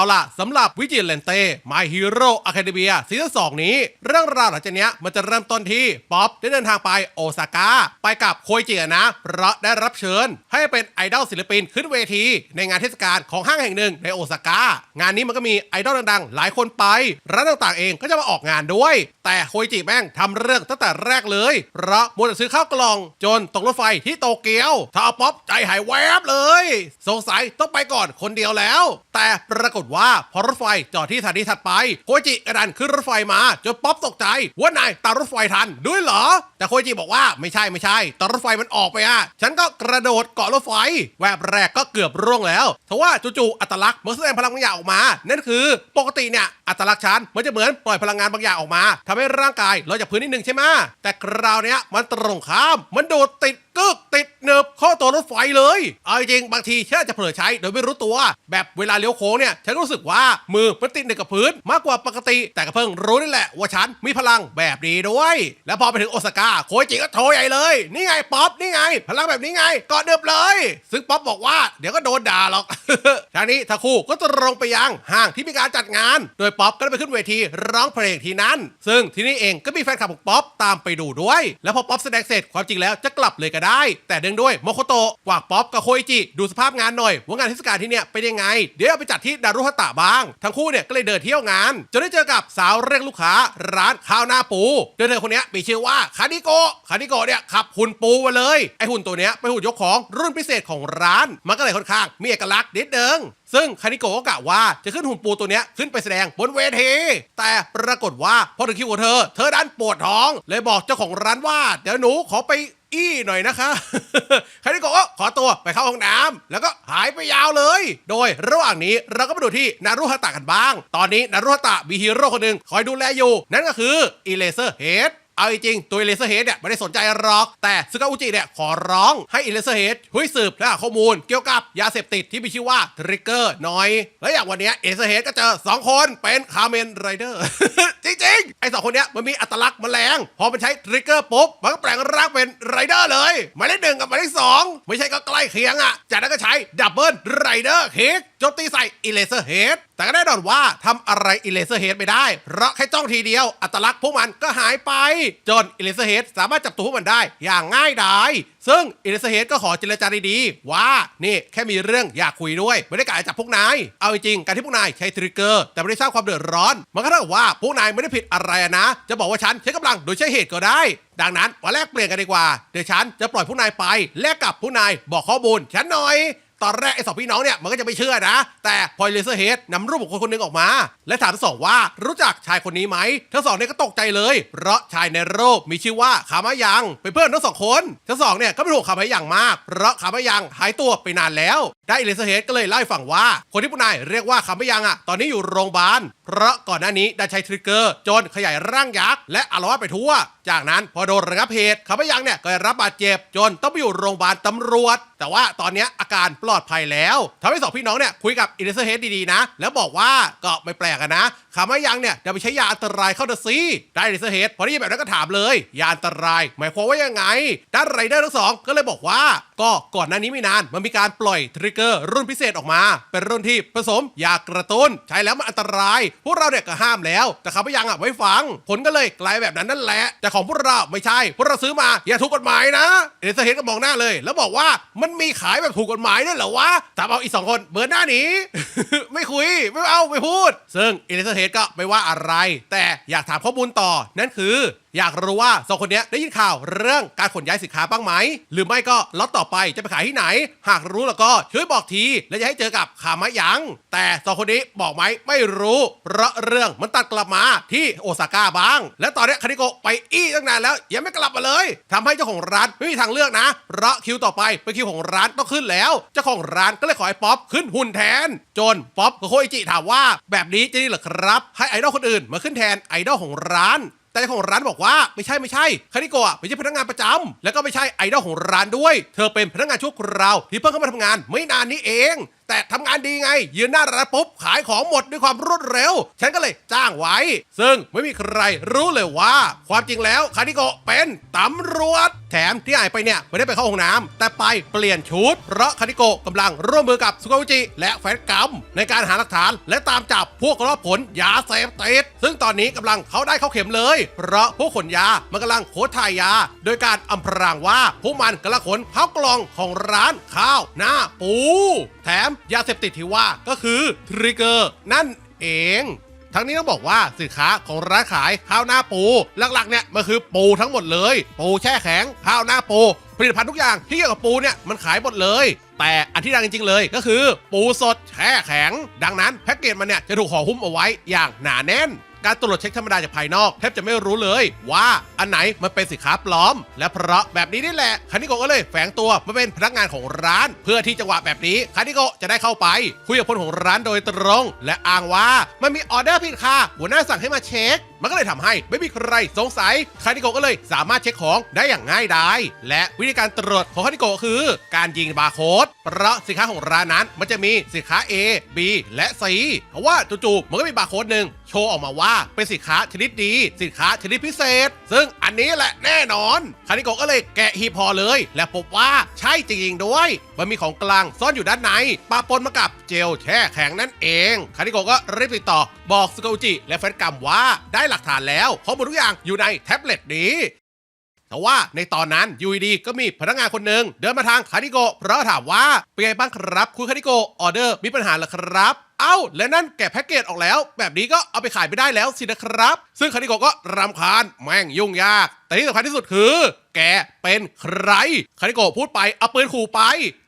เอาล่ะสำหรับวิจิเลนเต้ My Hero Academia ซีซั่นสองนี้ เรื่องราวหลังจากเนี้มันจะเริ่มต้นที่ ป๊อปได้เดินทางไปโอซาก้า ไปกับโคยจิะนะ เพราะได้รับเชิญ ให้เป็นไอดอลศิลปินขึ้นเวที ในงานเทศกาลของห้างแห่งหนึ่งในโอซาก้า งานนี้มันก็มีไอดอลดังๆ หลายคนไป ร้านต่างๆเองก็จะมาออกงานด้วย แต่โคยจิแม่งทำเรื่องตั้งแต่แรกเลย เพราะมัวแต่ซื้อข้าวกล่อง จนตกรถไฟที่โตเกียวถ้าเอาป๊อปใจหายแวบเลย สงสัยต้องไปก่อนคนเดียวแล้ว แต่ปรากฏว่าพอรถไฟจอดที่สถานีถัดไปโคจิกระดันขึ้นรถไฟมาจนป๊อปตกใจว่านายตามรถไฟทันด้วยเหรอ แต่โคจิบอกว่าไม่ใช่ไม่ใช่ตอนรถไฟมันออกไปอะฉันก็กระโดดเกาะรถไฟ แวบแรกก็เกือบร่วงแล้วทว่าจู่ๆอัตลักษณ์มันแสดงพลังบางอย่างออกมา นั่นคือปกติเนี่ยอัตลักษณ์ฉันมันจะเหมือนปล่อยพลังงานบางอย่างออกมาทำให้ร่างกายลอยจากพื้นนิดนึงใช่ไหมแต่คราวเนี้ยมันตรงข้ามมันโดดติด กึกติดเนิบข้าตัวรถไฟเลย เอาจริงบางทีฉันอาจจะเผลอใช้โดยไม่รู้ตัว แบบเวลาเลี้ยวโค้งเนี่ยฉันรู้สึกว่ามือมันติดหนึบกับพื้นมากกว่าปกติ แต่ก็เพิ่งรู้นี่แหละว่าฉันมีพลังแบบนี้ด้วย แล้วพอไปถึงโอซาก้าโคจิก็โทรใหญ่เลยนี่ไงป๊อปนี่ไง พลังแบบนี้ไงกาะเดิบเลย ซึ่งป๊อปบอกว่าเดี๋ยวก็โดนด่าหรอกทางนี้ทั้งคู่ก็ตรงไปยังห้างที่มีการจัดงาน โดยป๊อปก็ได้ไปขึ้นเวทีร้องเพลงที่นั่นซึ่งที่นี่เองก็มีแฟนคลับของป๊อปตามไปดูด้วย แล้วพอป๊อปแสดงเสร็จความจริงแล้วจะกลับเลยก็ได้แต่เนื่องด้วยโมโคโตะฝากป๊อปกับโคอิจิดูสภาพงานหน่อย ว่างานเทศกาลที่เนี่ยเป็นยังไง เดี๋ยวเอาไปจัดที่ดารุฮาตะบ้าง ทั้งคู่เนี่ยก็เลยเดินเที่ยวงานจนได้เจอกับสาวเรียกลูกค้าร้านข้าวหน้าปูโดยเธอคนนี้มีชื่อว่าคานิโกะคานิโกะเนี่ยขับหุ่นปูมาเลยไอหุ่นตัวเนี้ยเป็นหุ่นยกของรุ่นพิเศษของร้าน มันก็เลยค่อนข้างมีเอกลักษณ์นิดนึงซึ่งคานิโกะก็กะว่าจะขึ้นหุ่นปูตัวเนี้ยขึ้นไปแสดงบนเวที แต่ปรากฏว่าพอถึงคิวของเธอ เธอดันปวดท้อง เลยบอกเจ้าของร้านว่า เดี๋ยวหนูขอไป อี้หน่อยนะคะคานิโกะก็ขอตัวไปเข้าห้องน้ำแล้วก็หายไปยาวเลย โดยระหว่างนี้เราก็มาดูที่นารุฮะตะกันบ้าง ตอนนี้นารุฮตะมีฮีโร่คนหนึ่งคอยดูแลอยู่ นั่นก็คืออีเลเซอร์เฮด เอาจริงตัวเลเซอร์เฮดเนี่ยไม่ได้สนใจหรอก แต่ซึกาอุจิเนี่ยขอร้องให้เลเซอร์เฮดช่วยสืบและหาข้อมูลเกี่ยวกับยาเสพติดที่มีชื่อว่าทริกเกอร์น่อย แล้วอย่างวันเนี้เอเลเซอร์เฮดก็เจอ2 คนเป็นคาเมนไรเดอร์จริงๆ ไอ้สองคนเนี้ยมันมีอัตลักษณ์แมลงพอมันใช้ทริกเกอร์ปุ๊บมันก็แปลงร่างเป็นไรเดอร์เลยหมายเลขหนึ่งกับหมายเลขสองไม่ใช่ก็ใกล้เคียงอะจากนั้นก็ใช้ดับเบิลไรเดอร์เฮด โจมตีใส่อีเลเซอร์เฮดแต่ก็แน่นอนว่าทำอะไรอิเลเซอร์เฮดไม่ได้ เพราะแค่จ้องทีเดียวอัตลักษณ์พวกมันก็หายไป จนอิเลเซอร์เฮดสามารถจับตัวพวกมันได้อย่างง่ายดายซึ่งอิเลเซอร์เฮดก็ขอเจรจาดีๆว่านี่แค่มีเรื่องอยากคุยด้วย ไม่ได้กะจะจับพวกนาย เอาจริงการที่พวกนายใช้ทริกเกอร์แต่ไม่ได้สร้างความเดือดร้อน มันก็เท่ากับว่าพวกนายไม่ได้ผิดอะไรนะ จะบอกว่าฉันใช้กำลังโดยใช้เหตุก็ได้ ดังนั้นวันแรกเปลี่ยนกันดีกว่าเดี๋ยวฉันจะปล่อยพวกนายไป แลกกับพวกนายบอกข้อมูลฉันหน่อย ตอนแรกไอ้สองพี่น้องเนี่ยมันก็จะไม่เชื่อนะ แต่พอเลเซอร์เฮดนำรูปของคนคนหนึงออกมา และถามทั้งสองว่ารู้จักชายคนนี้ไหมทั้งสองเนี่ยก็ตกใจเลย เพราะชายในรูปมีชื่อว่าคามายังเป็นเพื่อนทั้งสองคนทั้งสองเนี่ยก็เป็นห่วงคามายังมาก เพราะคามายังหายตัวไปนานแล้ว ได้เลเซอร์เฮดก็เลยเล่าให้ฟังว่า คนที่ผู้นายเรียกว่าคามายังอะตอนนี้อยู่โรงพยาบาลเพราะก่อนหน้านี้ได้ใช้ทริกเกอร์จนขยายร่างยักษ์และอารวาสไปทั่ว จากนั้นพอโดนระงับเหตุคามายังเนี่ยก็ได้รับบาดเจ็บจนต้องไปอยู่โรงพยาบาลตำรวจ แต่ว่าตอนนี้อาการปลอดภัยแล้วทำให้สองพี่น้องเนี่ยคุยกับอินเดอร์เฮดดีๆนะ แล้วบอกว่าก็ไม่แปลกนะคามายังเนี่ยจะไปใช้ยาอันตรายเข้าเดซีได้อินเดอร์เพอได้ยินแบบนั้นก็ถามเลย ยาอันตราย หมายความว่ายังไง ด้านไรเดอร์ทั้งสองก็เลยบอกว่า ก็ก่อนหน้านี้ไม่นาน มันมีการปล่อยทริกเกอร์รุ่นพิเศษออกมา เป็นรุ่นที่ผสมยากระตุ้น ใช้แล้วมันอันตราย พวกเราเนี่ยก็ห้ามแล้วแต่ขาม่ยังอะไม่ฟัง ผลก็เลยกลายแบบนั้นนั่นแหละ แต่ของพวกเราไม่ใช่พวกเราซื้อมาอย่าถูกกฎหมายนะเอเซอร์เฮดก็มองหน้าเลย แล้วบอกว่ามันมีขายแบบถูกกฎหมายด้วยเหรอวะถามเอาอีกสองคนเบิร์หน้าหนีไม่คุยไม่เอาไม่พูด ซึ่งเอเซอร์เฮดก็ไม่ว่าอะไร แต่อยากถามข้อมูลต่อนั่นคืออยากรู้ว่าสองคนนี้ได้ยินข่าวเรื่องการขนย้ายสินค้าบ้างไหม หรือไม่ก็ล็อตต่อไปจะไปขายที่ไหน หากรู้แล้วก็ช่วยบอกที และจะให้เจอกับขามะยัง แต่สองคนนี้บอกไหมไม่รู้เพราะเรื่องมันตัดกลับมาที่โอซาก้าบ้าง และตอนนี้คานิโกไปอี้ตั้งนานแล้วยังไม่กลับมาเลยทำให้เจ้าของร้านไม่มีทางเลือกนะ เพราะคิวต่อไปเป็นคิวของร้านต้องขึ้นแล้ว เจ้าของร้านก็เลยขอให้ป๊อปขึ้นหุ่นแทน จนป๊อปกับโคอิจิถามว่า แบบนี้จะดีหรอครับ ให้ไอดอลคนอื่นมาขึ้นแทนไอดอลของร้าน แต่เจ้าของร้านบอกว่าไม่ใช่ไม่ใช่คานิโกะไม่ใช่พนักงานประจำแล้วก็ไม่ใช่ไอดอลของร้านด้วย เธอเป็นพนักงานชั่วคราวที่เพิ่งเข้ามาทำงานไม่นานนี้เอง แต่ทำงานดีไง ยืนหน้าร้านปุ๊บขายของหมดด้วยความรวดเร็ว ฉันก็เลยจ้างไว้ ซึ่งไม่มีใครรู้เลยว่า ความจริงแล้วคานิโกะเป็นตำรวจ แถมที่หายไปเนี่ย ไม่ได้ไปเข้าห้องน้ำแต่ไปเปลี่ยนชุด เพราะคานิโกะกำลังร่วมมือกับสุกาวิจิและแฟนกัมในการหาหลักฐานและตามจับพวกรอบผลยาเสพติดซึ่งตอนนี้กำลังเขาได้เข้าเข็มเลย เพราะพวกขนยามันกำลังโคถ่ายยา โดยการอำพรางว่าพวกมันกำลังขนข้าวกล่องของร้านข้าวหน้าปู มยาเสพติดที่ว่าก็คือทริกเกอร์นั่นเอง ทั้งนี้ต้องบอกว่าสินค้าของร้านขายข้าวหน้าปูหลักๆเนี่ยมันคือปูทั้งหมดเลย ปูแช่แข็งข้าวหน้าปูผลิตภัณฑ์ทุกอย่างที่เกี่ยวกับปูเนี่ยมันขายหมดเลย แต่อันที่ดังจริงๆเลยก็คือ ปูสดแช่แข็ง ดังนั้นแพ็กเกจมันเนี่ยจะถูกห่อหุ้มเอาไว้อย่างหนาแน่น การตรวจเช็คธรรมดาจากภายนอกแทบจะไม่รู้เลยว่าอันไหนมันเป็นสินค้าปลอม และเพราะแบบนี้นี่แหละคานิโกะก็เลยแฝงตัวมาเป็นพนักงานของร้าน เพื่อที่จังหวะแบบนี้คานิโกะจะได้เข้าไป คุยกับคนของร้านโดยตรง และอ้างว่ามันมีออเดอร์ผิดค่ะหัวหน้าสั่งให้มาเช็ค มันก็เลยทำให้ไม่มีใครสงสัยคานิโกะก็เลยสามารถเช็คของได้อย่างง่ายดายและวิธีการตรวจของคานิโกะคือ การยิงบาร์โค้ดเพราะสินค้าของร้านนั้นมันจะมีสินค้า A B และ C เพราะว่าจู่ๆมันก็มีบาร์โค้ดหนึ่งโชว์ออกมาว่าเป็นสินค้าชนิดดี สินค้าชนิดพิเศษ ซึ่งอันนี้แหละแน่นอนคานิโกะก็เลยแกะฮีพอเลย และพบว่าใช่จริงๆด้วย มันมีของกลางซ่อนอยู่ด้านในปะปนมากับเจลแช่แข็งนั่นเองคานิโกะก็รีบติดต่อบอกสกุจิและแฟนกัมว่าได้หลักฐานแล้วข้อมูลทุกอย่างอยู่ในแท็บเล็ตนี้แต่ว่าในตอนนั้นยูดีก็มีพนักงานคนหนึ่งเดินมาทางคานิโกะเพราะถามว่าเป็นไงบ้างครับ คุณคานิโกะออเดอร์มีปัญหาหรอครับ เอ้า และนั่นแกะแพ็กเกจออกแล้ว แบบนี้ก็เอาไปขายไม่ได้แล้วสินะครับ ซึ่งคานิโกะก็รำคาญแม่งยุ่งยาก แต่ที่สำคัญที่สุดคือ แกเป็นใครคานิโกะพูดไปเอาปืนขู่ไป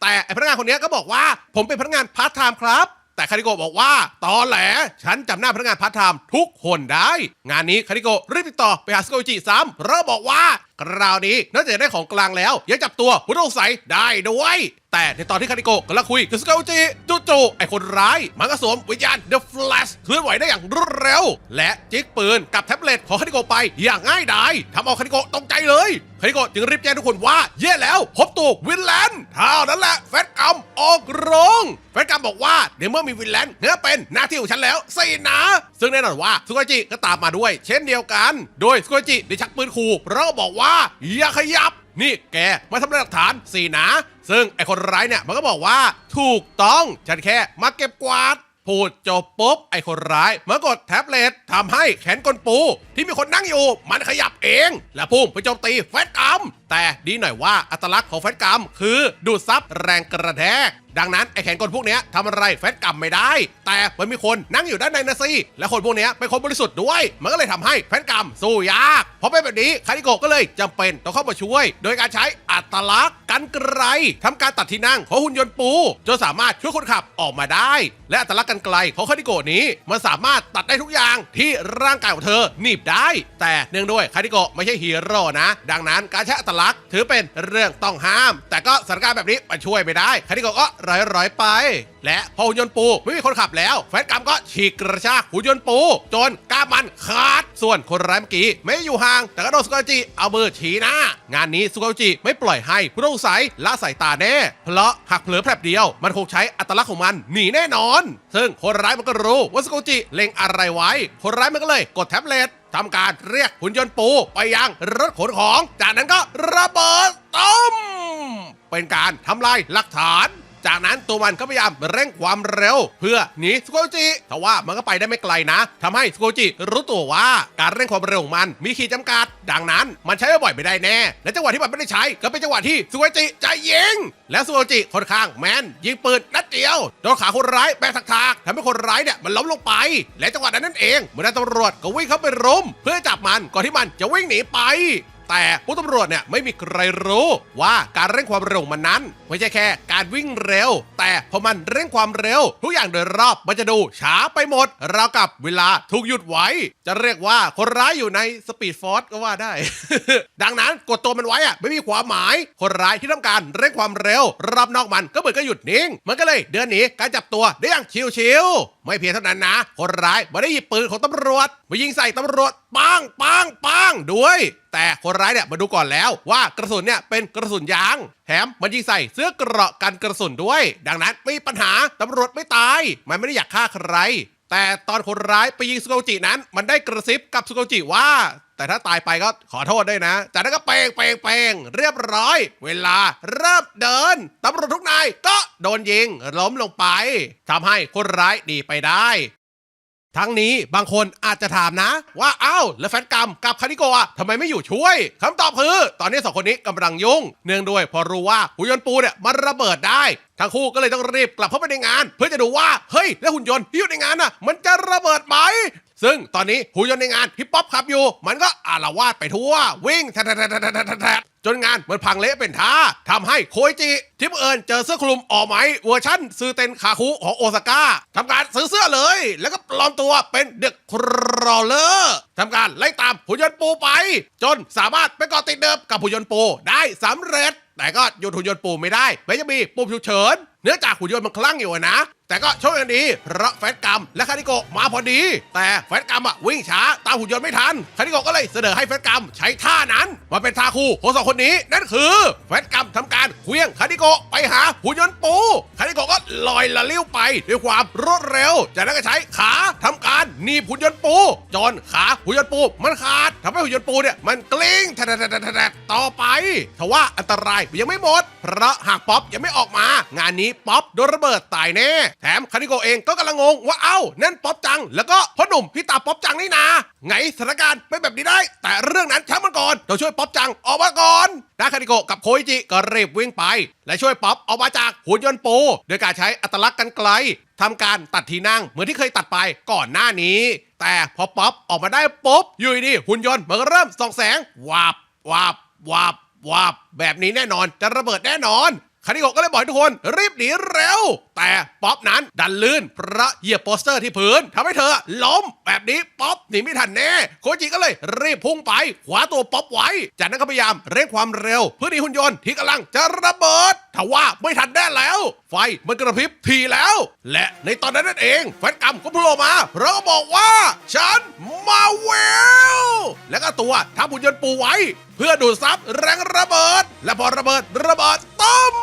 แต่พนักงานคนนี้ก็บอกว่า ผมเป็นพนักงานพาร์ทไทม์ครับ แต่คาริโกะบอกว่าตอนแหล ฉันจำหน้าพนักงานพาร์ทไทม์ทุกคนได้ งานนี้คาริโกะรีบติดต่อไปหาสโกจิซ้ำแล้วบอกว่าคราวนี้นอกจากจะได้ของกลางแล้วยังจับตัวผู้ต้องสงสัยได้ด้วย แต่ในตอนที่คาริโกะกำลังคุยกับสโกจิจู่ๆไอคนร้าย มันก็สวมวิญญาณ The Flash เคลื่อนไหวได้อย่างรวดเร็ว และจิกปืนกับแท็บเล็ตของคาริโกะไปอย่างง่ายดายทำเอาคาริโกะตกใจเลยคาริโกะจึงรีบแจ้งทุกคนว่าเย่แล้ว พบตัววินแลนด์เท่านั้นแหละแฟตกัมออกโรงแฟนกัมบอกว่าในเมื่อมีวินแลนด์เนื้อเป็นหน้าที่ของฉันแล้วสินะ ซึ่งแน่นอนว่าสุกาจิก็ตามมาด้วย เช่นเดียวกัน โดยสุกาจิได้ชักปืนขู่เพราะบอกว่าอย่าขยับ นี่แกมาทำลายหลักฐานสินะ ซึ่งไอคนร้ายเนี่ยมันก็บอกว่า ถูกต้องฉันแค่มาเก็บกวาด พูดจบปุ๊บไอคนร้ายมันกดแท็บเล็ตทำให้แขนกลปูที่มีคนนั่งอยู่ มันขยับเอง และพุ่งไปโจมตีแฟตกัมแต่ดีหน่อยว่าอัตลักษณ์ของแฟตกัมคือดูดซับแรงกระแทกดังนั้นไอแขนกลพวกนี้ทำอะไรแฟตกัมไม่ได้ แต่มันมีคนนั่งอยู่ด้านในนะสิและคนพวกนี้เป็นคนบริสุทธิ์ด้วย มันก็เลยทำให้แฟตกัมสู้ยากเพราะเป็นแบบนี้คาริโกะก็เลยจำเป็นต้องเข้ามาช่วย โดยการใช้อัตลักษณ์กันไกรทำการตัดที่นั่งของหุ่นยนต์ปูจนสามารถช่วยคนขับออกมาได้ และอัตลักษณ์กันไกลของคาริโกะนี้มันสามารถตัดได้ทุกอย่างที่ร่างกายของเธอหนีบได้ แต่เนื่องด้วยคาริโกะไม่ใช่ฮีโร่นะ ดังนั้นการใช้อัตลักษณ์ถือเป็นเรื่องต้องห้าม แต่ก็สถานการณ์แบบนี้มันช่วยไม่ได้คาริโกะก็ร้อยๆไป และพอหุ่นยนต์ปูไม่มีคนขับแล้ว แฟนกัมก็ฉีกกระชากหุ่นยนต์ปู จนกล้ามมันขาด ส่วนคนร้ายเมื่อกี้ไม่อยู่ห่าง แต่ก็โดนสุกาจิเอามือชี้หน้างานนี้สุกาจิไม่ปล่อยให้ผู้ต้องสัยละสายตาแน่ เพราะหากเผลอแป๊บเดียวมันคงใช้อัตลักษณ์ของมันหนีแน่นอน ซึ่งคนร้ายมันก็รู้ว่าสกุจิเล็งอะไรไว้ คนร้ายมันก็เลยกดแท็บเล็ตทำการเรียกหุ่นยนต์ปูไปยังรถขนของ จากนั้นก็ระเบิดต้มเป็นการทำลายหลักฐาน จากนั้นตัวมันก็พยายามเร่งความเร็ว เพื่อหนีสโกจิแต่ว่ามันก็ไปได้ไม่ไกลนะทำให้สโกจิรู้ตัวว่าการเร่งความเร็วของมันมีขีดจำกัด ดังนั้นมันใช้บ่อยไม่ได้แน่ และจังหวะที่มันไม่ได้ใช้ก็เป็นจังหวะที่สโกจิจะยิงและสโกจิค่อนข้างแมนยิงปืนนัดเดียวโดนขาคนร้ายแบกถากๆทำให้คนร้ายเนี่ยมันล้มลงไป และจังหวะนั้นนั่นเองเมื่อนตำรวจก็วิ่งเข้าไปรุม เพื่อจับมันก่อนที่มันจะวิ่งหนีไป แต่ผู้ตำรวจเนี่ยไม่มีใครรู้ว่าการเร่งความเร็วมันนั้น ไม่ใช่แค่การวิ่งเร็ว แต่พอมันเร่งความเร็ว ทุกอย่างโดยรอบมันจะดูช้าไปหมดราวกับเวลาถูกหยุดไว้ จะเรียกว่าคนร้ายอยู่ในสปีดฟอร์สก็ว่าได้ ดังนั้นกดตัวมันไว้อะไม่มีความหมาย คนร้ายที่ต้องการเร่งความเร็ว รอบนอกมันก็เหมือนก็หยุดนิ่ง มันก็เลยเดินหนีการจับตัวได้อย่างชิวๆไม่เพียงเท่านั้นนะ คนร้ายไม่ได้หยิบปืนของตำรวจมายิงใส่ตำรวจ ปังปังปังด้วย แต่คนร้ายเนี่ยมาดูก่อนแล้วว่ากระสุนเนี่ยเป็นกระสุนยาง แถมมันยิงใส่เสื้อเกราะกันกระสุนด้วย ดังนั้นไม่มีปัญหาตำรวจไม่ตาย มันไม่ได้อยากฆ่าใคร แต่ตอนคนร้ายไปยิงสุโกจินั้น มันได้กระซิบกับสุโกจิว่า แต่ถ้าตายไปก็ขอโทษด้วยนะ จากนั้นก็เปงเปงเปงเรียบร้อย เวลาเริ่มเดินตำรวจทุกนายก็โดนยิงล้มลงไปทำให้คนร้ายหนีไปได้ ทั้งนี้บางคนอาจจะถามนะ ว่าเอ้าแล้วแฟนกรรมกับคานิโกะทำไมไม่อยู่ช่วยคำตอบคือ ตอนนี้สองคนนี้กำลังยุ่ง เนื่องด้วยพอรู้ว่าหุ่นยนต์ปูเนี่ยมันระเบิดได้ ทั้งคู่ก็เลยต้องรีบกลับเข้าไปในงาน เพื่อจะดูว่าเฮ้ยแล้วหุ่นยนต์ที่อยู่ในงานน่ะมันจะระเบิดไหม ซึ่งตอนนี้หุ่นยนต์ในงานที่ป๊อปขับอยู่ มันก็อาละวาดไปทั่ว วิ่งแทะแทะแทะแทะแทะจนงานมันพังเละเป็นท่าทำให้โคยจิที่บังเอิญเจอเสื้อคลุมออกไหมเวอร์ชั่นซื้อเต็นคาคุของโอซาก้าทำการซื้อเสื้อเลย แล้วก็ปลอมตัวเป็นเด็กครอเลอร์ทำการไล่ตามหุ่นยนต์ปูไป จนสามารถไปเกาะติดเดิมกับหุ่นยนต์ปูได้สำเร็จ แต่ก็หยุดหุ่นยนต์ปูไม่ได้ไม่จะมีปุ่มฉุกเฉิน เนื่องจากหุ่นยนต์มันคลั่งอยู่นะ แต่ก็โชคดี เพราะแฟนกรรมและคานิโกะมาพอดี แต่แฟนกรรมอะวิ่งช้าตามหุ่นยนต์ไม่ทัน คานิโกะก็เลยเสนอให้แฟนกรรมใช้ท่านั้นมาเป็นท่าคู่ของสองคนนี้ นั่นคือแฟนกรรมทำการเคลี้ยงคานิโกะไปหาหุ่นยนต์ปู คานิโกะก็ลอยละลิ้วไปด้วยความรวดเร็ว จากนั้นก็ใช้ขาทำการหนีบหุ่นยนต์ปูจนขาหุ่นยนต์ปูมันขาดทำให้หุ่นยนต์ปูเนี่ยมันกลิ้งแทะแทะแทะแทะแทะต่อไปทว่าอันตรายยังไม่หมด เพราะหากป๊อปยังไม่ออกมางานนี้ป๊อปโดนระเบิดตายแน่แถมคานิโกเองก็กำลังงงว่าเอ้านั่นป๊อปจัง แล้วก็พ่อหนุ่มพี่ตาป๊อปจังนี่นาไงสถานการณ์เป็นแบบนี้ได้ แต่เรื่องนั้นช่ามันก่อนเราช่วยป๊อปจังออกมาก่อนนาคานิโกกับโคอิจิก็รีบวิ่งไป และช่วยป๊อปออกมาจากหุ่นยนต์ปูโดยการใช้อัตลักษณ์กันไกลทำการตัดทีนั่งเหมือนที่เคยตัดไปก่อนหน้านี้ แต่พอป๊อปออกมาได้ปุ๊บอยู่ดีหุ่นยนต์มันก็เริ่มส่องแสงวาบวาบวาบวาบแบบนี้แน่นอนจะระเบิดแน่นอน คานิโกะก็เลยบอกทุกคนรีบหนีเร็ว แต่ป๊อปนั้นดันลื่นเพราะเหยียบโปสเตอร์ที่พื้นทำให้เธอล้มแบบนี้ป๊อปหนีไม่ทันแน่โคจิก็เลยรีบพุ่งไปขวาตัวป๊อปไว้ จากนั้นก็พยายามเร่งความเร็ว เพื่อหนีหุ่นยนต์ที่กำลังจะระเบิดทว่าไม่ทันแน่แล้ว ไฟมันกระพริบทีแล้ว และในตอนนั้นนั่นเองแฟนกรรมก็โผล่มาเพราะก็บอกว่า ฉันมาเวลแล้วก็ตัวทับหุ่นยนต์ปูไว้ พื่อดูดซับแรงระเบิด และพอระเบิดระเบิดต้ม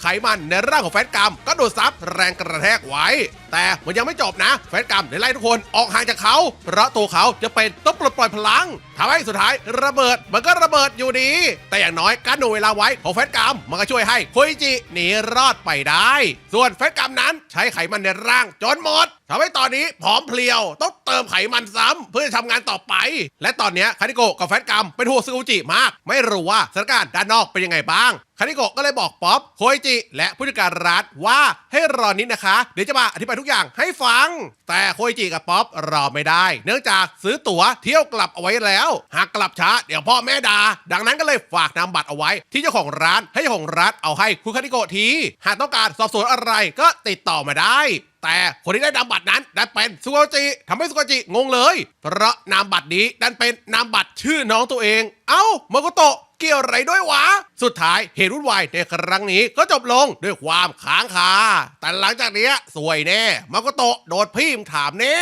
ไขมันในร่างของแฟนกรรมก็ดูดซับแรงกระแทกไว้ แต่มันยังไม่จบนะ แฟนกรรมได้ไล่ทุกคนออกห่างจากเขาเพราะตัวเขาจะเป็นต้องปลดปล่อยพลังทำให้สุดท้ายระเบิดมันก็ระเบิดอยู่ดี แต่อย่างน้อยการหน่วยเวลาไว้ของแฟนกรรมมันก็ช่วยให้โคอิจิหนีรอดไปได้ ส่วนแฟนกรรมนั้นใช้ไขมันในร่างจนหมดทำให้ตอนนี้ผอมเพรียวต้องเติมไขมันซ้ำเพื่อจะทำงานต่อไป และตอนนี้คานิโกกับแฟนกรรมเป็นห่วงซึกุจิมาก ไม่รู้ว่าสถานการณ์ด้านนอกเป็นยังไงบ้างคานิโกก็เลยบอกป๊อปโคอิจิ และผู้จัดการร้านว่าให้รอนิดนะคะ เดี๋ยวจะมาอธิบายทุกอย่างให้ฟัง แต่โคอิจิกับป๊อปรอไม่ได้ เนื่องจากซื้อตั๋วเที่ยวกลับเอาไว้แล้ว หากกลับช้าเดี๋ยวพ่อแม่ด่าดังนั้นก็เลยฝากนำบัตรเอาไว้ ที่เจ้าของร้านให้เจ้าของร้านเอาให้คุณคานิโกะทีหากต้องการสอบสวนอะไรก็ติดต่อมาได้แต่คนที่ได้นามบัตรนั้นดันเป็นสุโกจิทำให้สุโกจิงงเลย เพราะนามบัตรนี้ดันเป็นนามบัตรชื่อน้องตัวเอง เอ้าโมโกโตะ เกี่ยวอะไรด้วยวะ สุดท้ายเหตุวุ่นวายในครั้งนี้ก็จบลงด้วยความค้างคาแต่หลังจากนี้สวยแน่โมโกโตะโดนพี่มถามแน่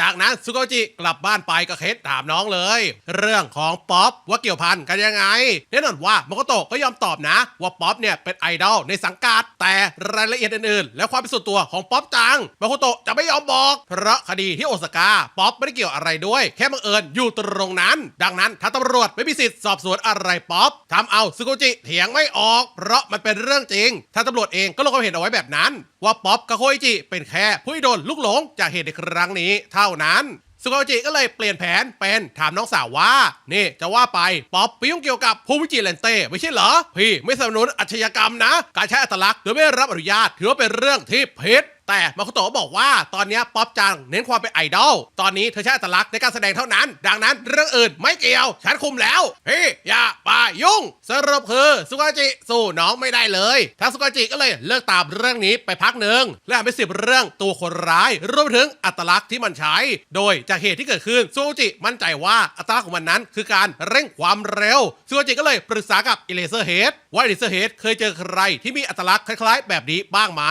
จากนั้นสุโกจิกลับบ้านไปก็เคสถามน้องเลย เรื่องของป๊อปว่าเกี่ยวพันกันยังไงแน่นอนว่าโมโกโตะก็ยอมตอบนะ ว่าป๊อปเนี่ยเป็นไอดอลในสังกัดแต่รายละเอียดอื่นๆ และความเป็นส่วนตัวของป๊อปจังโมโกโตะจะไม่ยอมบอก เพราะคดีที่โอซาก้าป๊อปไม่ได้เกี่ยวอะไรด้วย แค่บังเอิญอยู่ตรงนั้น ดังนั้นทาตำรวจไม่มีสิทธิ์สอบสวนอะไรป๊อปทำเอาสุโกจิเถียงไม่ออก เพราะมันเป็นเรื่องจริงทาตำรวจเองก็ลงความเห็นเอาไว้แบบนั้น ว่าป๊อปกับโคอิจิเป็นแค่ผู้โดนลุกหลงจากเหตุในครั้งนี้เท่านั้นสุโกจิก็เลยเปลี่ยนแผนเป็นถามน้องสาวว่า นี่จะว่าไปป๊อปไปยุ่งเกี่ยวกับภูมิจิเลนเต้ไม่ใช่เหรอ พี่ไม่สนับสนุนอาชญากรรมนะ การใช้อัตลักษณ์โดยไม่รับอนุญาตถือว่าเป็นเรื่องที่ผิดแต่มาคุโตะบอกว่าตอนนี้ป๊อปจังเน้นความเป็นไอดอล ตอนนี้เธอใช้อัตลักษณ์ในการแสดงเท่านั้น ดังนั้นเรื่องอื่นไม่เกี่ยว ฉันคุมแล้ว พี่อย่าไปยุ่ง สรุปคือสุกาจิสู้น้องไม่ได้เลยทางสุกาจิก็เลยเลิกตามเรื่องนี้ไปพักหนึ่งและไปสิบเรื่องตัวคนร้าย รวมถึงอัตลักษณ์ที่มันใช้ โดยจากเหตุที่เกิดขึ้นสุกาจิมั่นใจว่าอัตลักษณ์ของมันนั้น คือการเร่งความเร็วสุกาจิก็เลยปรึกษากับอิเลเซอร์เฮดว่าอิเลเซอร์เฮดเคยเจอใครที่มีอัตลักษณ์คล้ายๆ แบบนี้บ้างไหม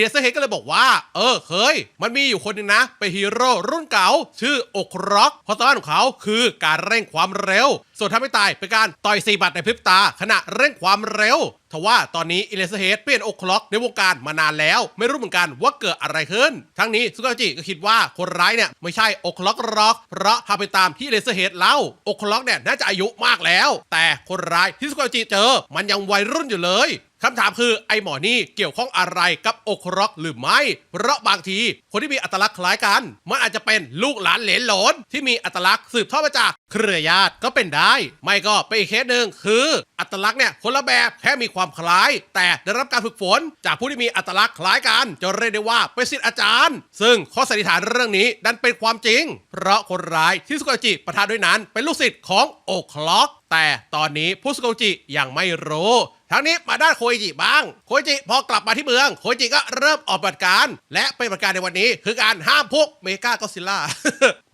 เลเซเฮดก็เลยบอกว่า เออเคยมันมีอยู่คนหนึงนะ เป็นฮีโร่รุ่นเก่า ชื่ออกร็อกเพราะตอนของเขาคือการเร่งความเร็ว ส่วนถ้าไม่ตายเป็นการต่อยสี่บัตรในพริบตา ขณะเร่งความเร็วทว่าตอนนี้อิเลเซอร์เฮดเปลี่ยนอกคล็อกในวงการมานานแล้ว ไม่รู้เหมือนกันว่าเกิดอะไรขึ้น ทั้งนี้ซุกาจิก็คิดว่าคนร้ายเนี่ย ไม่ใช่อกคล็อกร็อก เพราะหาไปตามที่อิเลเซอร์เฮดเล่าอกคล็อกเนี่ยน่าจะอายุมากแล้ว แต่คนร้ายที่ซุกาจิเจอ มันยังวัยรุ่นอยู่เลย คำถามคือไอหมอนี่เกี่ยวข้องอะไรกับอกคร็อกหรือไม่ เพราะบางทีคนที่มีอัตลักษณ์คล้ายกัน มันอาจจะเป็นลูกหลานเหลนหลนที่มีอัตลักษณ์สืบทอดมาจาก เครือญาติก็เป็นได้ ไม่ก็เป็นอีกเคสหนึ่งคืออัตลักษณ์เนี่ยคนละแบบแค่มีความคล้าย แต่ได้รับการฝึกฝน จากผู้ที่มีอัตลักษณ์คล้ายกันจะเรียกได้ว่าเป็นศิษย์อาจารย์ ซึ่งข้อสันนิษฐานเรื่องนี้ดันเป็นความจริง เพราะคนร้ายที่สุกจิประทานด้วยนั้น เป็นลูกศิษย์ของโอคล็อก แต่ตอนนี้ผู้สุกจิยังไม่รู้ทั้งนี้มาด้านโคจิบ้าง โคจิพอกลับมาที่เมือง โคจิก็เริ่มออกปฏิบัติการ และปฏิบัติการในวันนี้ คือการห้ามพวกเมกากอซิล่า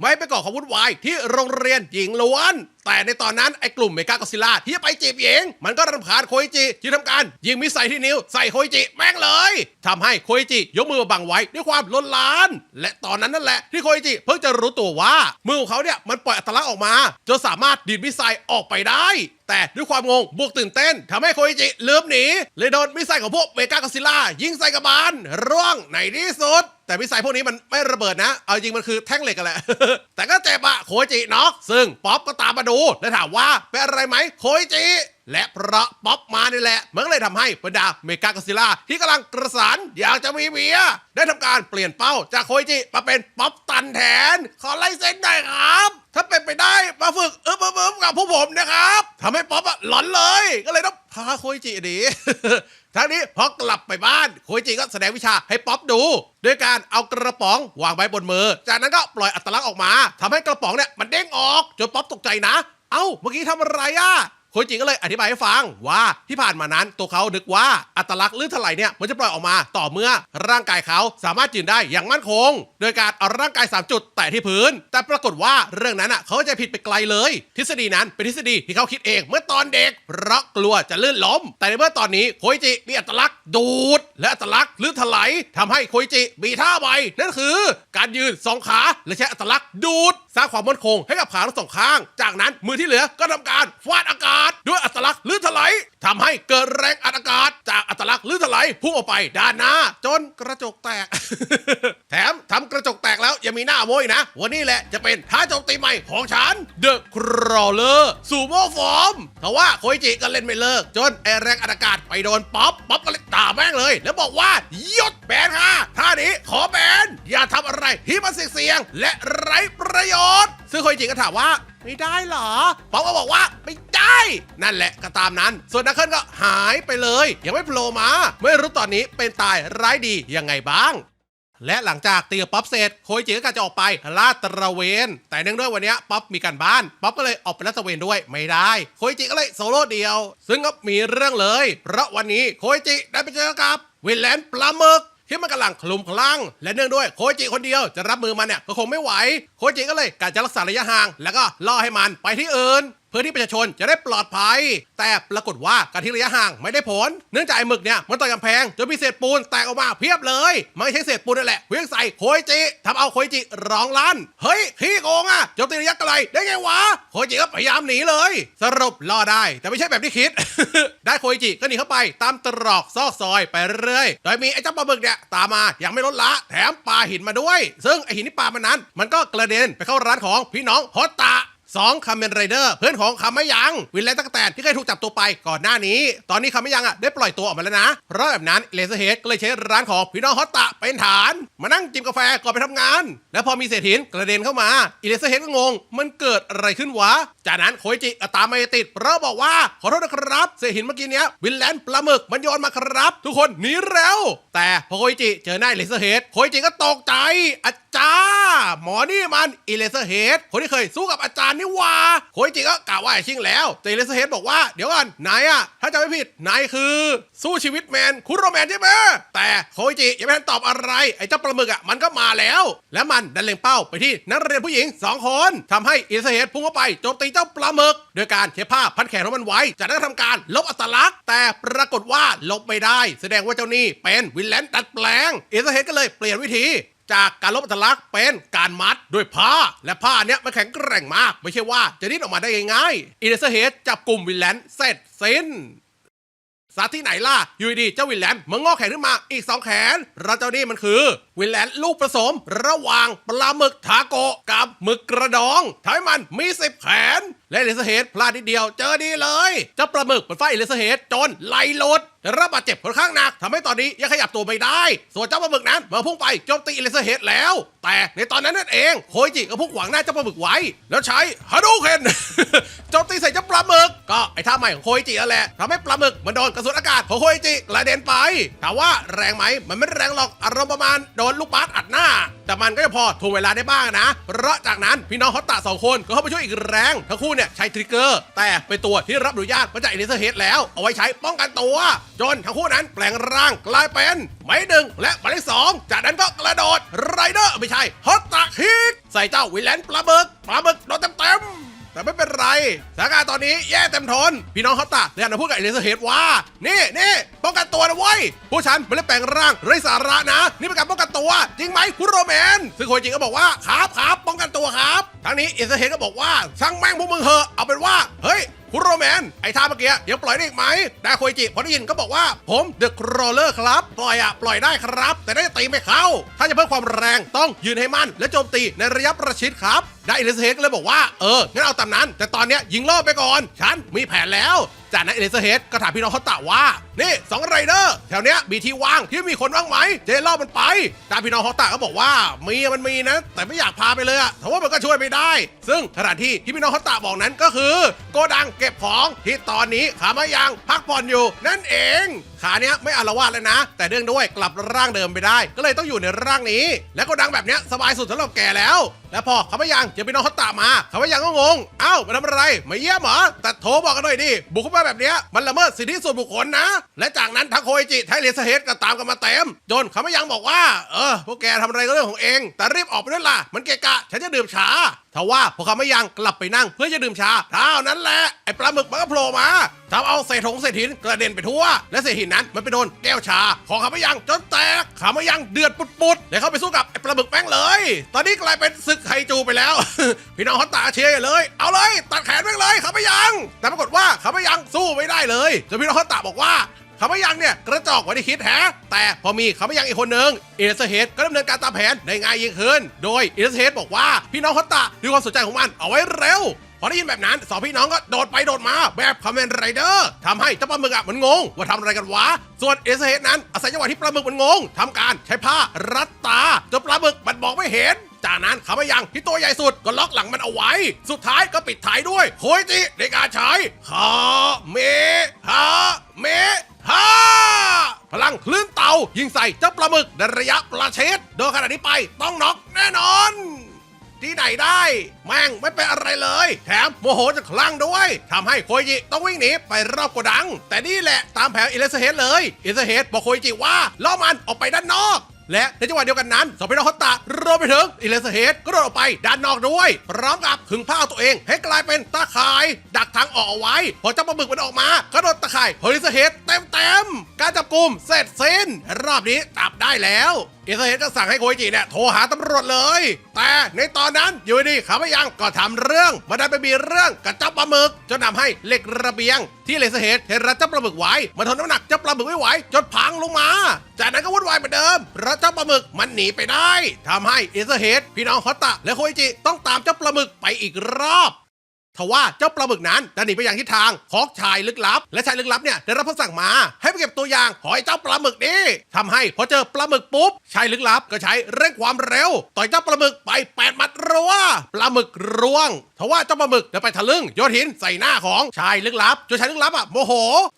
ไม่ไปก่อความวุ่นวายที่โรงเรียนหญิงล้วน แต่ในตอนนั้นไอ้กลุ่มเมกากอซิล่าที่จะไปจีบหญิง มันก็รำคาญโคอิจิที่ทำการยิงมิสไซล์ที่นิ้วใส่โคอิจิแม่งเลยทำให้โคอิจิยกมือมาบังไว้ด้วยความล้นลาน และตอนนั้นนั่นแหละที่โคอิจิเพิ่งจะรู้ตัวว่ามือของเขาเนี่ยมันปล่อยอัตลักษณ์ออกมาจนสามารถดีดมิสไซล์ออกไปได้ แต่ด้วยความงงบวกตื่นเต้นทำให้โคอิจิลืมหนีเลยโดนมิสไซล์ของพวกเมกากอซิล่ายิงใส่กระบาลร่วงในที่สุด แต่มิสไซล์พวกนี้มันไม่ระเบิดนะ เอาจริงมันคือแท่งเหล็กกันแหละ แต่ก็เจ็บอะโคอิจิน็อกซึ่งป๊อปก็ตามมาดู และถามว่าเป็นอะไรไหมโคอิจิ และเพราะป๊อปมานี่แหละ มันก็เลยทำให้บรรดาเมกากอซิล่าที่กำลังกระสานอยากจะมีเมีย ได้ทำการเปลี่ยนเป้าจากโคจิมาเป็นป๊อปตันแทน ขอไล่เส้นหน่อยครับ ถ้าเป็นไปได้มาฝึกเอิบเอิบกับพวกผมนะครับทำให้ป๊อปอะหลอนเลย ก็เลยต้องพาโคจิหนีทั้งนี้พอกลับไปบ้านโคจิก็แสดงวิชาให้ป๊อปดูด้วยการเอากระป๋องวางไว้บนมือ จากนั้นก็ปล่อยอัตลักษณ์ออกมาทำให้กระป๋องเนี่ยมันเด้งออกจนป๊อปตกใจนะ เอ้าเมื่อกี้ทำอะไรอะ โคอิจิก็เลยอธิบายให้ฟังว่าที่ผ่านมานั้นตัวเขานึกว่าอัตลักษณ์ลื่นถลายเนี่ยมันจะปล่อยออกมาต่อเมื่อร่างกายเขาสามารถยืนได้อย่างมั่นคง โดยการเอาร่างกาย 3 จุดแตะที่พื้น แต่ปรากฏว่าเรื่องนั้นอะเขาจะผิดไปไกลเลย ทฤษฎีนั้นเป็นทฤษฎีที่เขาคิดเองเมื่อตอนเด็กเพราะกลัวจะลื่นล้ม แต่ในเมื่อตอนนี้โคอิจิมีอัตลักษณ์ดูด และอัตลักษณ์ลื่นถลายทำให้โคอิจิมีท่าใหม่นั่นคือ การยืนสองขาและใช้อัตลักษณ์ดูดสร้างความมั่นคงให้กับขาทั้งสองข้าง จากนั้นมือที่เหลือก็ทำการฟาดอากาศด้วยอัตลักษณ์ลื่นถลายทำให้เกิดแรงอัดอากาศ จากอัตลักษณ์ลื่นถลายพุ่งออกไปด้านหน้า จนกระจกแตก แถมทำกระจกแตกแล้วยังมีหน้าโมยนะ วันนี้แหละจะเป็นท่าโจมตีใหม่ของฉัน The Crawler สูโม่ฟอร์มทว่าโคอิจิก็เล่นไม่เลิก จนไอแรงอัดอากาศไปโดนป๊อปป๊อปก็เลยด่าแม่งเลย แล้วบอกว่ายุดแบนค่ะท่านี้ขอแบนอย่าทำอะไรที่มันเสี่ยงและไร้ประโยชน์ซึ่งโคอิจิก็ถามว่าไม่ได้เหรอป๊อปก็บอกว่าไม่ นั่นแหละก็ตามนั้น ส่วนนักเคิลก็หายไปเลย ยังไม่โผล่มา ไม่รู้ตอนนี้เป็นตายร้ายดียังไงบ้างและหลังจากตีกับป๊อปเสร็จโคอิจิก็จะออกไปลาดตระเวน แต่เนื่องด้วยวันนี้ป๊อปมีการบ้านป๊อปก็เลยออกไปลาดตระเวนด้วยไม่ได้โคอิจิก็เลยโซโล่เดียว ซึ่งก็มีเรื่องเลย เพราะวันนี้โคอิจิได้ไปเจอกับวินแลนปลาหมึกที่มันกำลังคลุมคลั่ง และเนื่องด้วยโคจิคนเดียวจะรับมือมันเนี่ยก็คงไม่ไหว โคจิก็เลยกะจะรักษาระยะห่าง แล้วก็ล่อให้มันไปที่อื่น เพื่อที่ประชาชนจะได้ปลอดภัย แต่ปรากฏว่าการทิ้งระยะห่างไม่ได้ผล เนื่องจากไอ้หมึกเนี่ยมันต่อยกำแพงจนมีเศษปูนแตกออกมาเพียบเลยไม่ใช่เศษปูนนั่นแหละเพียงใส่โคจิทำเอาโคจิร้องลั่นเฮ้ยขี้โกงอะโจมตีระยะไกลได้ไงวะโคจิก็พยายามหนีเลย สรุปรอได้แต่ไม่ใช่แบบที่คิด ได้โคจิก็หนีเข้าไปตามตรอกซอกซอยไปเรื่อยโดยมีไอ้เจ้าปลาหมึกเนี่ยตามมาอย่างไม่ลดละ แถมปาหินมาด้วย ซึ่งไอหินที่ปามันนั้น มันก็กระเด็นไปเข้าร้านของพี่น้องฮอตตะ สองคาเมนไรเดอร์เพื่อนของคำไม่ยังวินแลนตักแตนที่เคยถูกจับตัวไปก่อนหน้านี้ ตอนนี้คำไม่ยังอะได้ปล่อยตัวออกมาแล้วนะ เพราะแบบนั้นเลเซอร์เฮดก็เลยใช้ร้านของพี่น้องฮอตตะเป็นฐาน มานั่งจิบกาแฟก่อนไปทำงาน แล้วพอมีเศษหินกระเด็นเข้ามาอีเลเซอร์เฮดก็งง มันเกิดอะไรขึ้นวะ จากนั้นโคจิตามมาติดเพราะบอกว่าขอโทษนะครับ เศษหินเมื่อกี้เนี้ยวินแลนด์ปลาหมึกมันโยนมาครับ ทุกคนหนีเร็วแต่พอโคจิเจอหน้าเลเซอร์เฮดโคจิก็ตกใจอาจารย์หมอนี่มันอิเลเซอร์เฮดคนที่เคยสู้กับอาจารย์นี่หว่าโคอิจิก็กล่าวว่าไอ้ชิงแล้วแต่เลเร์เฮดบอกว่าเดี๋ยวก่อนนายอะถ้าจะไม่ผิดนายคือสู้ชีวิตแมนคุโรแมนใช่ไหมแต่โคอิจิยังไม่ทันตอบอะไรไอ้เจ้าปลาหมึกอะมันก็มาแล้ว และมันดันเล็งเป้าไปที่นักเรียนผู้หญิงสองคนทำให้อิเลเซอร์เฮดพุ่งเข้าไปโจมตีเจ้าปลาหมึกโดยการใช้ผ้าพันแขนของมันไว้จากนั้นทำการลบอัตลักษณ์ แต่ปรากฏว่าลบไม่ได้ แสดงว่าเจ้านี่เป็นวิลเลนดัดแปลงอิเอร์เฮดก็เลยเปลี่ยนวิธี จากการลบอัตลักษณ์เป็นการมัดด้วยผ้า และผ้าเนี้ยมันแข็งแกร่งมาก ไม่ใช่ว่าจะดิ้นออกมาได้ง่ายๆอิเลเซเฮดจับกลุ่มวิลเลนเสร็จสิ้นสาที่ไหนล่ะอยูดีเจ้าวิลแลนมันงอกแขนขึ้นมาอีกสองแขน เราเจ้านี่มันคือ วิลแลนลูกผสม ระหว่างปลาหมึกทาโกะกับหมึกกระดองทำให้มันมีสิบแขน และอิเลสเฮดพลาดนิดเดียวเจอดีเลยเจ้าปลาหมึกมันฟาดอิเลสเฮดจนไหลหลุดได้รับบาดเจ็บค่อนข้างหนักทำให้ตอนนี้ยังขยับตัวไม่ได้ ส่วนเจ้าปลาหมึกนั้นมาพุ่งไปโจมตีอิเลสเฮดแล้ว แต่ในตอนนั้นนั่นเองโคจิก็พุ่งขวางหน้าเจ้าปลาหมึกไว้ แล้วใช้ฮาดูเคนโจมตีใส่เจ้าปลาหมึก ก็ไอ้ท่าใหม่ของโคจินั่นแหละทำให้ปลาหมึกมันโดนกระสุนอากาศของโคจิกระเด็นไปถามว่าแรงไหมมันไม่แรงหรอกอารมณ์ประมาณโดนลูกบาสอัดหน้า แต่มันก็จะพอทวงเวลาได้บ้างนะเพราะจากนั้นพี่น้องเขาตะสองคนก็เข้าไปช่วยอีกแรง ทั้งคู่เนี่ยใช้ทริกเกอร์ แต่เป็นตัวที่รับอนุญาตมาจากอินเตอร์เฮดแล้ว เอาไว้ใช้ป้องกันตัว จนทั้งคู่นั้นแปลงร่างกลายเป็นไม้หนึ่งและไม้สองจากนั้นก็กระโดดไรเดอร์ไม่ใช่ฮอตตะคิกใส่เจ้าวิลเลนปลาหมึกปลาหมึกโดนเต็มๆ แต่ไม่เป็นไรสถานการณ์ตอนนี้แย่เต็มทน พี่น้องเขาตะเลยหันมาพูดกับเอเลสเฮดว่า นี่นี่ป้องกันตัวนะเว้ยผู้ฉันไม่ได้แปลงร่างไร้สาระนะ นี่เป็นการป้องกันตัว จริงไหมคุณโรแมน ซึ่งคนจริงก็บอกว่าครับครับป้องกันตัวครับทั้งนี้เอเลสเฮดก็บอกว่าช่างแม่งพวกมึงเหอะเอาเป็นว่าเฮ้ยคุณโรแมน ไอ้ท่าเมื่อกี้ยังปล่อยได้อีกไหมแต่โคยจิพอได้ยินก็บอกว่า ผมเดอะครอเลอร์ครับ ปล่อยอะปล่อยได้ครับ แต่ได้ตีไม่เข้า ถ้าจะเพิ่มความแรงต้องยืนให้มั่นและโจมตีในระยะประชิดครับ ได้อิเลสเฮดก็เลยบอกว่าเอองั้นเอาตามนั้น แต่ตอนเนี้ยยิงล่อไปก่อน ฉันมีแผนแล้วจากนั้นเอิเลสเฮดก็ถามพี่น้องเขาตะว่า นี่สองไรเดอร์แถวเนี้ยมีที่ว่างที่มีคนว่างไหมจะได้ล่อมันไปแต่พี่น้องเขาตะก็บอกว่ามีมันมีนะ แต่ไม่อยากพาไปเลยอะแต่ว่ามันก็ช่วยไม่ได้ ซึ่งสถานที่ที่พี่น้องเขาตะบอกนั้นก็คือ โกดังเก็บของที่ตอนนี้ขามายังพักผ่อนอยู่ นั่นเองขาเนี้ยไม่อาละวาดแล้วนะ แต่เรื่องด้วยกลับร่างเดิมไปได้ ก็เลยต้องอยู่ในร่างนี้ และโกดังแบบเนี้ยสบายสุดสำหรับแกแล้วแล้วพอเขาไม่ยังจะไปน้องเขาตามมาเขาไม่ยังก็งง เอ้ามาทำอะไรมาเยี่ยมเหรอแต่โทรบอกกันหน่อยดิบุกเข้ามาแบบเนี้ยมันละเมิดสิทธิส่วนบุคคลนะ และจากนั้นทักโคอิจิไทยเรสเฮดก็ตามกันมาเต็มจนเขาไม่ยังบอกว่า เออพวกแกทำอะไรก็เรื่องของเอง แต่รีบออกไปด้วยล่ะมันเกะกะฉันจะดื่มชา ทว่าพอเขาไม่ยังกลับไปนั่งเพื่อจะดื่มชาเท่านั้นแหละไอ้ปลาหมึกมันก็โผล่มาทำเอาเศษถงเศษหินกระเด็นไปทั่ว และเศษหินนั้นมันไปโดนแก้วชา ของเขาไม่ยังจนแตกเขาไม่ยังเดือดปุดๆเลยเข้าไปสู้กับไอ้ปลาหมึกแป้งเลย ตอนนี้กลายเป็นศึกไคจูไปแล้ว พี่น้องเขาตาเชียร์เลย เอาเลย ตัดแขนแม่งเลยเขาไม่ยัง แต่ปรากฏว่าเขาไม่ยังสู้ไม่ได้เลยจนพี่น้องเขาตาบอกว่า คำว่ายังเนี่ยกระจอกกว่าที่คิดแฮะแต่พอมีคำว่ายังอีกคนหนึ่งเอเลสเฮดก็ดำเนินการตามแผนได้ง่ายยิ่งขึ้น โดยเอเลสเฮดบอกว่าพี่น้องฮอตตะดูความสนใจของมันเอาไว้เร็วพอได้ยินแบบนั้นสองพี่น้องก็โดดไปโดดมาแบบคอมเมนไรเดอร์ทำให้เจ้าปลาหมึกอะมันงง ว่าทำอะไรกันวะ ส่วนเอเลสเฮดนั้นอาศัยจังหวะที่ปลาหมึกมันงงทำการใช้ผ้ารัดตาจนปลาหมึกมันบอกไม่เห็น จากนั้นเขาไม่ยังที่ตัวใหญ่สุดก็ล็อกหลังมันเอาไว้ สุดท้ายก็ปิดท้ายด้วยโคยจิในการใช้คาเมฮาเม ฮาพลังคลื่นเตายิงใส่เจ้าปลาหมึกในระยะประชิดโดยขนาดนี้ไปต้องน็อกแน่นอน ที่ไหนได้ แม่งไม่เป็นอะไรเลย แถมโมโหจะคลั่งด้วยทำให้โคยจิต้องวิ่งหนีไปรอบโกดัง แต่นี่แหละตามแผนอิเลสเฮดเลยอิเลสเฮดบอกโคยจิว่าล่อมันออกไปด้านนอก และในจังหวะเดียวกันนั้นสองพี่น้องฮอตตะรวมไปถึงอิเลสเฮดก็โดดออกไปด้านนอกด้วย พร้อมกับขึงผ้าเอาตัวเอง ให้กลายเป็นตาข่าย ดักทางออกเอาไว้ พอเจ้าปลาหมึกมันออกมาก็โดนตาข่ายอิเลสเฮดเต็มเต็มๆการจับกลุ่มเสร็จสิ้นรอบนี้จับได้แล้ว อิสเอลก็สั่งให้โคอิจิเนี่ยโทรหาตำรวจเลย แต่ในตอนนั้นอยู่ดีเขาไม่ยังก็ทำเรื่องมาได้ไปมีเรื่องกับเจ้าปลาหมึกจนทำให้เหล็กระเบียง ที่เลสเฮดเทระเจ้าปลาหมึกไว้มันทนน้ำหนักเจ้าปลาหมึกไม่ไหวจนพังลงมา จากนั้นก็วุ่นวายเหมือนเดิมเพราะเจ้าปลาหมึกมันหนีไปได้ทำให้อิสเอลพี่น้องฮอตตะและโคอิจิต้องตามเจ้าปลาหมึกไปอีกรอบ ทว่าเจ้าปลาหมึกนั้นจะหนีไปอย่างทิศทางของชายลึกลับ และชายลึกลับเนี่ยได้รับคำสั่งมาให้ไปเก็บตัวอย่างของไอ้เจ้าปลาหมึกนี่ทำให้พอเจอปลาหมึกปุ๊บชายลึกลับก็ใช้เร่งความเร็ว ต่อยเจ้าปลาหมึกไปแปดมัดรัวปลาหมึกร่วงทว่าเจ้าปลาหมึกเดินไปทะลึ่งโยนหินใส่หน้าของชายลึกลับจนชายลึกลับอะโมโห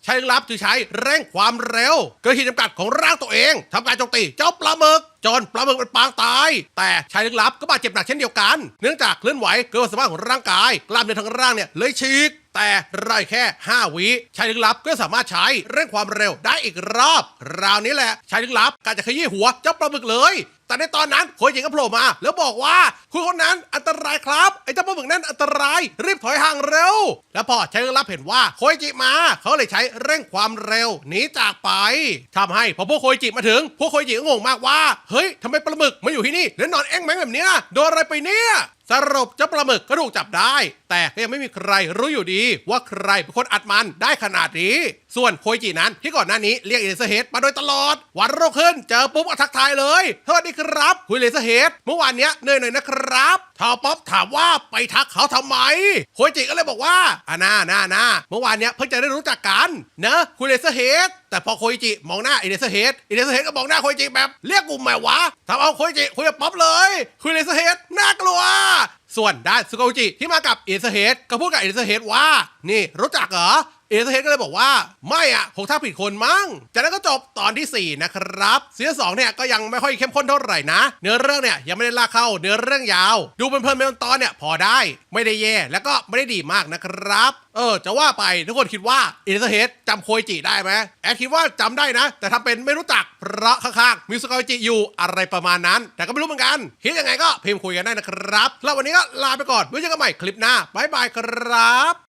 ชายลึกลับจึงใช้เร่งความเร็วเกินขีดจำกัดของร่างตัวเองทำการโจมตีเจ้าปลาหมึก จนปลาหมึกมันปางตาย แต่ชายลึกลับก็บาดเจ็บหนักเช่นเดียวกัน เนื่องจากเคลื่อนไหวเกินความสามารถของร่างกาย กล้ามเนื้อทั้งร่างเนี่ยเลยฉีกแต่ไรแค่ 5 วิชายลึกลับก็สามารถใช้เร่งความเร็วได้อีกรอบราวนี้แหละชายลึกลับการจะขยี้หัวเจ้าปลาหมึกเลย แต่ในตอนนั้นโคยจิก็โผล่มา แล้วบอกว่าคุณคนนั้นอันตรายครับไอ้เจ้าปลาหมึกนั้นอันตราย รีบถอยห่างเร็ว แล้วพอชายลึกลับเห็นว่าโคจิมาเขาเลยใช้เร่งความเร็วหนีจากไปทำให้พอพวกโคจิมาถึง พวกโคจิก็งงมากว่าเฮ้ยทำไมปลาหมึกมาอยู่ที่นี่แล้วนอนแอ้งแมงแบบนี้โดนอะไรไปเนี่ย สรุปเจ้าปลาหมึกก็ถูกจับได้ แต่ก็ยังไม่มีใครรู้อยู่ดี ว่าใครเป็นคนอัดมันได้ขนาดนี้ ส่วนโคยจินั้นที่ก่อนหน้านี้เรียกเอเลสเฮดมาโดยตลอด วันรุ่งขึ้นเจอปุ๊บก็ทักทายเลยสวัสดีครับ คุยเลสเฮดเมื่อวานเนี้ยเหนื่อยหน่อยนะครับทาวป๊อปถามว่าไปทักเขาทำไมโคยจิก็เลยบอกว่าอ่าน่าน่าน่าเมื่อวานเนี้ยเพิ่งจะได้รู้จักกันเนะคุยเลสเฮด แต่พอโคยจิมองหน้าเอเดสเฮดเอเดสเฮดก็มองหน้าโคยจิแบบเรียกกลุ่ม่วะทำเอาโคยจิคุยกับป๊อปเลยคุยเดสเฮดน่ากลัว ส่วนด้านสุโกจิที่มากับเอเซเฮดก็พูดกับเอเซเฮดว่า นี่รู้จักเหรอ เอเซเฮดก็เลยบอกว่าไม่อะคงถ้าผิดคนมั้ง จากนั้นก็จบตอนที่ 4 นะครับซีซั่นสองเนี่ยก็ยังไม่ค่อยเข้มข้นเท่าไหร่นะ เนื้อเรื่องเนี่ยยังไม่ได้ลากเข้าเนื้อเรื่องยาว ดูเป็นเพลินเป็นตอนเนี่ยพอได้ไม่ได้แย่แล้วก็ไม่ได้ดีมากนะครับเออจะว่าไปทุกคนคิดว่าเอเซเฮดจำโคยจิได้ไหมแอดคิดว่าจำได้นะ แต่ทำเป็นไม่รู้จักเพราะข้างๆมีสุโกจิอยู่อะไรประมาณนั้น แต่ก็ไม่รู้เหมือนกันคิดยังไงก็พิมพ์คุยกันได้นะครับ แล้ววันนี้ก็ลาไปก่อนไว้เจอกันใหม่คลิปหน้าบายบายครับ